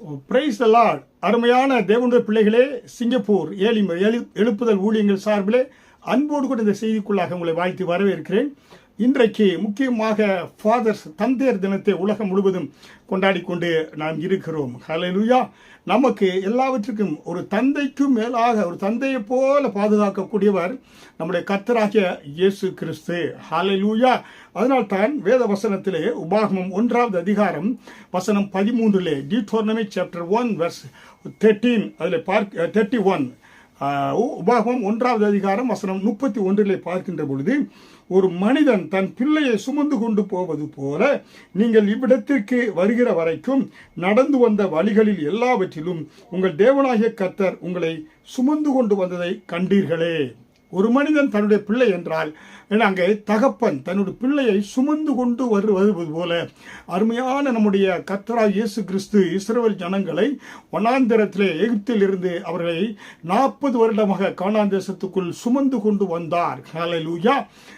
Oh, price Lord அருமையான தேவனுடைய பிள்ளைகளே சிங்கப்பூர் ஏழி எழு எழுப்புதல் ஊழியங்கள் சார்பிலே அன்போடு கூட இந்த செய்திக்குள்ளாக உங்களை வாழ்த்து வரவேற்கிறேன். இன்றைக்கு முக்கியமாக ஃபாதர்ஸ் தந்தையர் தினத்தை உலகம் முழுவதும் கொண்டாடி கொண்டு நாம் இருக்கிறோம். ஹலலுயா நமக்கு எல்லாவற்றுக்கும் ஒரு தந்தைக்கும் மேலாக ஒரு தந்தையை போல பாதுகாக்கக்கூடியவர் நம்முடைய கர்த்தராகிய இயேசு கிறிஸ்து. ஹலலுயா அதனால் தான் வேத வசனத்திலே உபாகமம் ஒன்றாவது அதிகாரம் வசனம் பதிமூன்றிலே Deuteronomy chapter one verse thirteen அதில் பார்க் தேர்ட்டி ஒன் உபாகம் ஒன்றாவது அதிகாரம் வசனம் முப்பத்தி ஒன்றிலே பார்க்கின்ற பொழுது ஒரு மனிதன் தன் பிள்ளையை சுமந்து கொண்டு போவது போல நீங்கள் இவ்விடத்திற்கு வருகிற வரைக்கும் நடந்து வந்த வழிகளில் எல்லாவற்றிலும் உங்கள் தேவனாகிய கர்த்தர் உங்களை சுமந்து கொண்டு வந்ததை கண்டீர்களே. ஒரு மனிதன் தன்னுடைய பிள்ளை என்றால் அங்கே தகப்பன் தன்னுடைய பிள்ளையை சுமந்து கொண்டு வருவது போல அருமையான நம்முடைய கத்தரா இயேசு கிறிஸ்து இஸ்ரவேல் ஜனங்களை ஒன்னாந்திரத்திலே எகிப்தில் இருந்து அவர்களை நாற்பது வருடமாக காணாந்தேசத்துக்குள் சுமந்து கொண்டு வந்தார். ஹalleluya.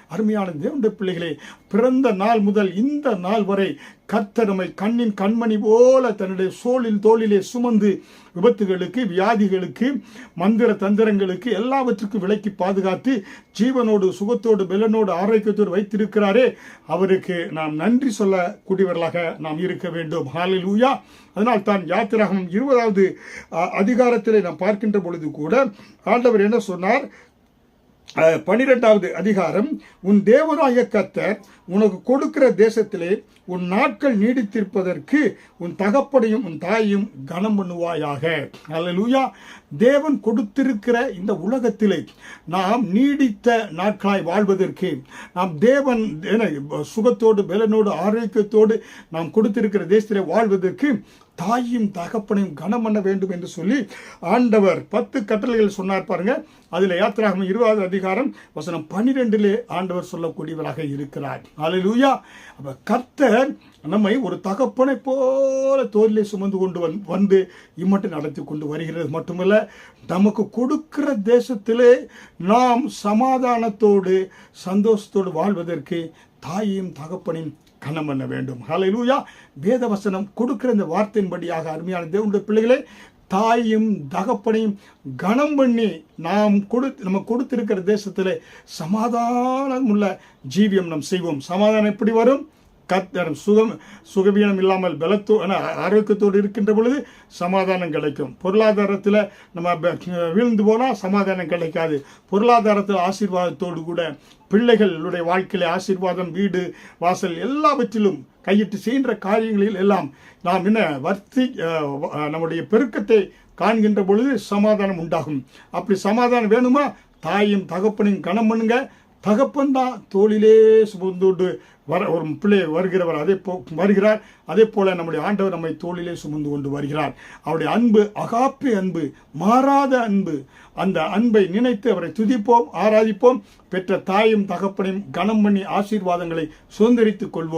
அருமையான தேவனுடைய பிள்ளைகளே பிறந்த நாள் முதல் இந்த நாள் வரை கர்த்தர் நம்மை கண்ணின் கண்மணி போல தன்னுடைய சோளில் தோளிலே சுமந்து விபத்துகளுக்கு வியாதிகளுக்கு மந்திர தந்திரங்களுக்கு எல்லாவற்றுக்கும் விலக்கி பாதுகாத்து ஜீவனோடு சுகத்தோடு பெலனோடு ஆரோக்கியத்தோடு வைத்திருக்கிறாரே. அவருக்கு நாம் நன்றி சொல்லக்கூடியவர்களாக நாம் இருக்க வேண்டும். ஹalleluya. அதனால் தான் யாத்திராகம் இருபதாவது அதிகாரத்தில் அதிகாரத்திலே நாம் பார்க்கின்ற பொழுது கூட ஆண்டவர் என்ன சொன்னார்? பனிரெண்டாவது அதிகாரம் உன் தேவராய கத்தர் உனக்கு கொடுக்கிற தேசத்திலே உன் நாட்கள் நீடித்திருப்பதற்கு உன் தகப்படையும் உன் தாயையும் கனம் பண்ணுவாயாக. அல்லேலூயா. தேவன் கொடுத்திருக்கிற இந்த உலகத்திலே நாம் நீடித்த நாட்களாய் வாழ்வதற்கு நாம் தேவன் என சுகத்தோடு பலனோடு ஆரோக்கியத்தோடு நாம் கொடுத்திருக்கிற தேசத்திலே வாழ்வதற்கு தாயும் தகப்பனையும் கனம் பண்ண வேண்டும் என்று சொல்லி ஆண்டவர் பத்து கட்டளைகள் சொன்னார் பாருங்க. அதில் யாத்திராகம் இருபதாவது அதிகாரம் வசனம் பன்னிரெண்டிலே ஆண்டவர் சொல்லக்கூடியவராக இருக்கிறார். அல்லேலூயா அப்போ கர்த்தர் நம்மை ஒரு தகப்பனை போல தோலிலே சுமந்து கொண்டு வந் வந்து இம்மட்டும் நடத்தி கொண்டு வருகிறது. மட்டுமல்ல நமக்கு கொடுக்கிற தேசத்திலே நாம் சமாதானத்தோடு சந்தோஷத்தோடு வாழ்வதற்கு தாயையும் தகப்பனையும் கனம் பண்ண வேண்டும். ஹalleluya வேத வசனம் கொடுக்கிற இந்த வார்த்தையின்படியாக அருமையான தேவனுடைய பிள்ளைகளே தாயும் தகப்பனையும் கனம் பண்ணி நாம் கொடு நம்ம கொடுத்திருக்கிற தேசத்தில் சமாதானம் உள்ள ஜீவியம் நாம் செய்வோம். சமாதானம் எப்படி வரும்? கத்தர் சுகம் சுகவீனம் இல்லாமல் பலத்தோ ஆரோக்கியத்தோடு இருக்கின்ற பொழுது சமாதானம் கிடைக்கும். பொருளாதாரத்தில் நம்ம வீழ்ந்து போனால் சமாதானம் கிடைக்காது. பொருளாதாரத்தில் ஆசீர்வாதத்தோடு கூட பிள்ளைகளுடைய வாழ்க்கையில் ஆசீர்வாதம் வீடு வாசல் எல்லாவற்றிலும் கையிட்டு செய்கின்ற காரியங்களில் எல்லாம் நாம் என்ன வர்த்தி நம்முடைய பெருக்கத்தை காண்கின்ற பொழுது சமாதானம் உண்டாகும். அப்படி சமாதானம் வேணுமா? தாயும் தகப்பனையும் கணம் பண்ணுங்க. தகப்பன் தான் தோளிலே சுமந்து வர ஒரு பிள்ளை வருகிறவர் அதே போ வருகிறார். அதே போல் நம்முடைய ஆண்டவர் நம்மை தோளிலே சுமந்து கொண்டு வருகிறார். அவருடைய அன்பு அகாப்பி அன்பு மாறாத அன்பு. அந்த அன்பை நினைத்து அவரை துதிப்போம் ஆராதிப்போம். பெற்ற தாயும் தகப்பனையும் கனம் பண்ணி ஆசீர்வாதங்களை சுதந்திரித்துக் கொள்வோம்.